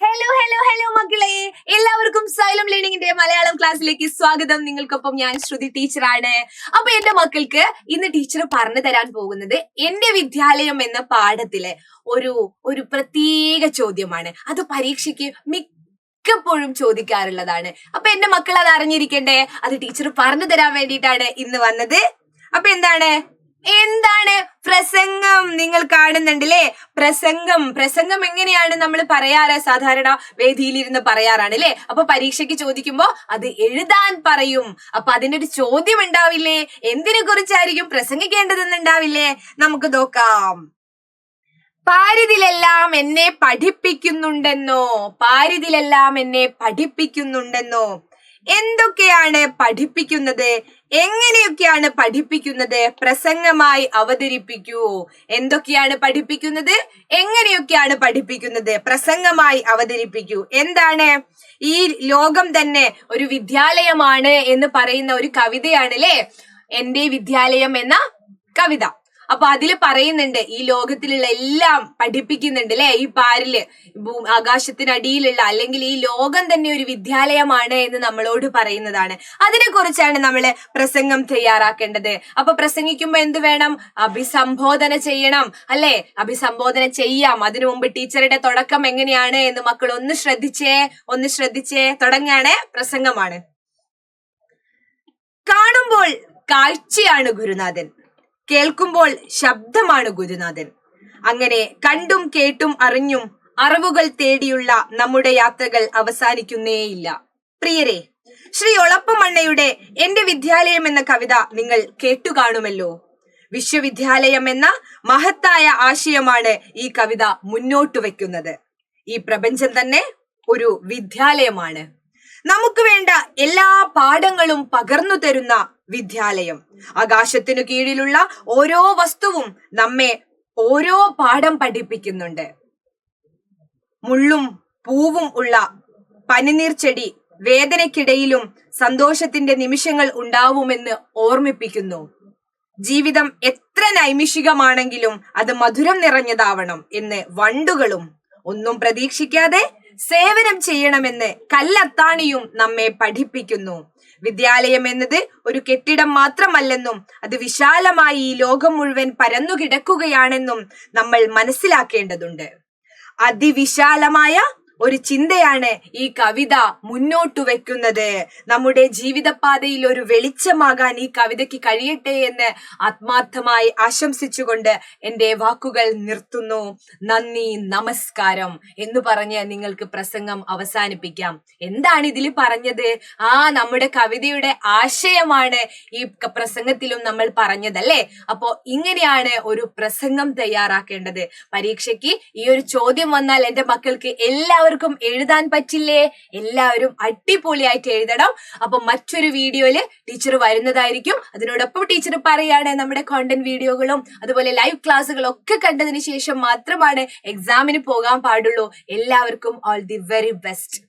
Hello hello hello മക്കളെ. എല്ലാവർക്കും xylem ലേണിംഗിന്റെ മലയാളം ക്ലാസ്സിലേക്ക് സ്വാഗതം. നിങ്ങൾക്കൊപ്പം ഞാൻ ശ്രുതി ടീച്ചറാണ്. അപ്പൊ എന്റെ മക്കൾക്ക് ഇന്ന് ടീച്ചർ പറഞ്ഞു തരാൻ പോകുന്നത് എന്റെ വിദ്യാലയം എന്ന പാഠത്തിലെ ഒരു ഒരു പ്രത്യേക ചോദ്യമാണ്. അത് പരീക്ഷയ്ക്ക് മിക്കപ്പോഴും ചോദിക്കാറുള്ളതാണ്. അപ്പൊ എന്റെ മക്കൾ അത് അറിഞ്ഞിരിക്കണ്ടേ അത് ടീച്ചർ പറഞ്ഞു തരാൻ വേണ്ടിയിട്ടാണ് ഇന്ന് വന്നത്. അപ്പൊ എന്താണ്? എന്താണ് പ്രസംഗം നിങ്ങൾ കാണുന്നുണ്ടല്ലേ? പ്രസംഗം. പ്രസംഗം എങ്ങനെയാണ് നമ്മൾ പറയാറ്? സാധാരണ വേദിയിലിരുന്ന് പറയാറാണ് അല്ലേ അപ്പൊ പരീക്ഷയ്ക്ക് ചോദിക്കുമ്പോ അത് എഴുതാൻ പറയും. അപ്പൊ അതിനൊരു ചോദ്യം ഉണ്ടാവില്ലേ? എന്തിനെ കുറിച്ചായിരിക്കും പ്രസംഗിക്കേണ്ടതെന്നുണ്ടാവില്ലേ? നമുക്ക് നോക്കാം. പാരിതിലെല്ലാം എന്നെ പഠിപ്പിക്കുന്നുണ്ടെന്നോ? പാരിതിലെല്ലാം എന്നെ പഠിപ്പിക്കുന്നുണ്ടെന്നോ? എന്തൊക്കെയാണ് പഠിപ്പിക്കുന്നത്? എങ്ങനെയൊക്കെയാണ് പഠിപ്പിക്കുന്നത്? പ്രസംഗമായി അവതരിപ്പിക്കൂ. എന്തൊക്കെയാണ് പഠിപ്പിക്കുന്നത്? എങ്ങനെയൊക്കെയാണ് പഠിപ്പിക്കുന്നത്? പ്രസംഗമായി അവതരിപ്പിക്കൂ. എന്താണ്? ഈ ലോകം തന്നെ ഒരു വിദ്യാലയമാണ് എന്ന് പറയുന്ന ഒരു കവിതയാണ് അല്ലേ എന്റെ വിദ്യാലയം എന്ന കവിത. അപ്പൊ അതിൽ പറയുന്നുണ്ട് ഈ ലോകത്തിലുള്ള എല്ലാം പഠിപ്പിക്കുന്നുണ്ട് അല്ലെ? ഈ പാരിൽ ആകാശത്തിനടിയിലുള്ള അല്ലെങ്കിൽ ഈ ലോകം തന്നെ ഒരു വിദ്യാലയമാണ് എന്ന് നമ്മളോട് പറയുന്നതാണ്. അതിനെ കുറിച്ചാണ് നമ്മൾ പ്രസംഗം തയ്യാറാക്കേണ്ടത്. അപ്പൊ പ്രസംഗിക്കുമ്പോൾ എന്ത് വേണം? അഭിസംബോധന ചെയ്യണം അല്ലെ? അഭിസംബോധന ചെയ്യാം. അതിനു മുമ്പ് ടീച്ചറുടെ തുടക്കം എങ്ങനെയാണ് എന്ന് മക്കൾ ഒന്ന് ശ്രദ്ധിച്ചേ ഒന്ന് ശ്രദ്ധിച്ചേ. തുടങ്ങാണ് പ്രസംഗമാണ്. കാണുമ്പോൾ കാഴ്ചയാണ് ഗുരുനാഥൻ. കേൾക്കുമ്പോൾ ശബ്ദമാണ് ഗുരുനാഥൻ. അങ്ങനെ കണ്ടും കേട്ടും അറിഞ്ഞും അറിവുകൾ തേടിയുള്ള നമ്മുടെ യാത്രകൾ അവസാനിക്കുന്നേയില്ല. പ്രിയരെ ശ്രീ ഒളപ്പമണ്ണയുടെ എന്റെ വിദ്യാലയം എന്ന കവിത നിങ്ങൾ കേട്ടുകാണുമല്ലോ. വിശ്വവിദ്യാലയം എന്ന മഹത്തായ ആശയമാണ് ഈ കവിത മുന്നോട്ട് വെക്കുന്നത് ഈ പ്രപഞ്ചം തന്നെ ഒരു വിദ്യാലയമാണ്. നമുക്ക് വേണ്ട എല്ലാ പാഠങ്ങളും പകർന്നു തരുന്ന വിദ്യാലയം. ആകാശത്തിനു കീഴിലുള്ള ഓരോ വസ്തുവും നമ്മെ ഓരോ പാഠം പഠിപ്പിക്കുന്നുണ്ട്. മുള്ളും പൂവും ഉള്ള പനിനീർ ചെടി വേദനയ്ക്കിടയിലും സന്തോഷത്തിന്റെ നിമിഷങ്ങൾ ഉണ്ടാവുമെന്ന് ഓർമ്മിപ്പിക്കുന്നു. ജീവിതം എത്ര നൈമിഷികമാണെങ്കിലും അത് മധുരം നിറഞ്ഞതാവണം എന്ന് വണ്ടുകളും ഒന്നും പ്രതീക്ഷിക്കാതെ സേവനം ചെയ്യണമെന്ന് കല്ലത്താണിയും നമ്മെ പഠിപ്പിക്കുന്നു. വിദ്യാലയം എന്നത് ഒരു കെട്ടിടം മാത്രമല്ലെന്നും അത് വിശാലമായി ഈ ലോകം മുഴുവൻ പരന്നു കിടക്കുകയാണെന്നും നമ്മൾ മനസ്സിലാക്കേണ്ടതുണ്ട്. അതിവിശാലമായ ഒരു ചിന്തയാണ് ഈ കവിത മുന്നോട്ട് വെക്കുന്നത്. നമ്മുടെ ജീവിതപാതയിൽ ഒരു വെളിച്ചമാകാൻ ഈ കവിതയ്ക്ക് കഴിയട്ടെ എന്ന് ആത്മാർത്ഥമായി ആശംസിച്ചുകൊണ്ട് എന്റെ വാക്കുകൾ നിർത്തുന്നു. നന്ദി നമസ്കാരം എന്ന് പറഞ്ഞ് നിങ്ങൾക്ക് പ്രസംഗം അവസാനിപ്പിക്കാം. എന്താണ് ഇതിൽ പറഞ്ഞത്? ആ നമ്മുടെ കവിതയുടെ ആശയമാണ് ഈ പ്രസംഗത്തിലും നമ്മൾ പറഞ്ഞതല്ലേ? അപ്പോ ഇങ്ങനെയാണ് ഒരു പ്രസംഗം തയ്യാറാക്കേണ്ടത്. പരീക്ഷയ്ക്ക് ഈ ഒരു ചോദ്യം വന്നാൽ എന്റെ മക്കൾക്ക് എല്ലാവർക്കും എഴുതാൻ പറ്റില്ലേ? എല്ലാവരും അടിപൊളിയായിട്ട് എഴുതണം. അപ്പൊ മറ്റൊരു വീഡിയോയിൽ ടീച്ചർ വരുന്നതായിരിക്കും. അതിനോടൊപ്പം ടീച്ചർ പറയാണ് നമ്മുടെ കോണ്ടന്റ് വീഡിയോകളും അതുപോലെ ലൈവ് ക്ലാസ്സുകളും ഒക്കെ കണ്ടതിന് ശേഷം മാത്രമാണ് എക്സാമിന് പോകാൻ പാടുള്ളൂ. എല്ലാവർക്കും ഓൾ ദി വെരി ബെസ്റ്റ്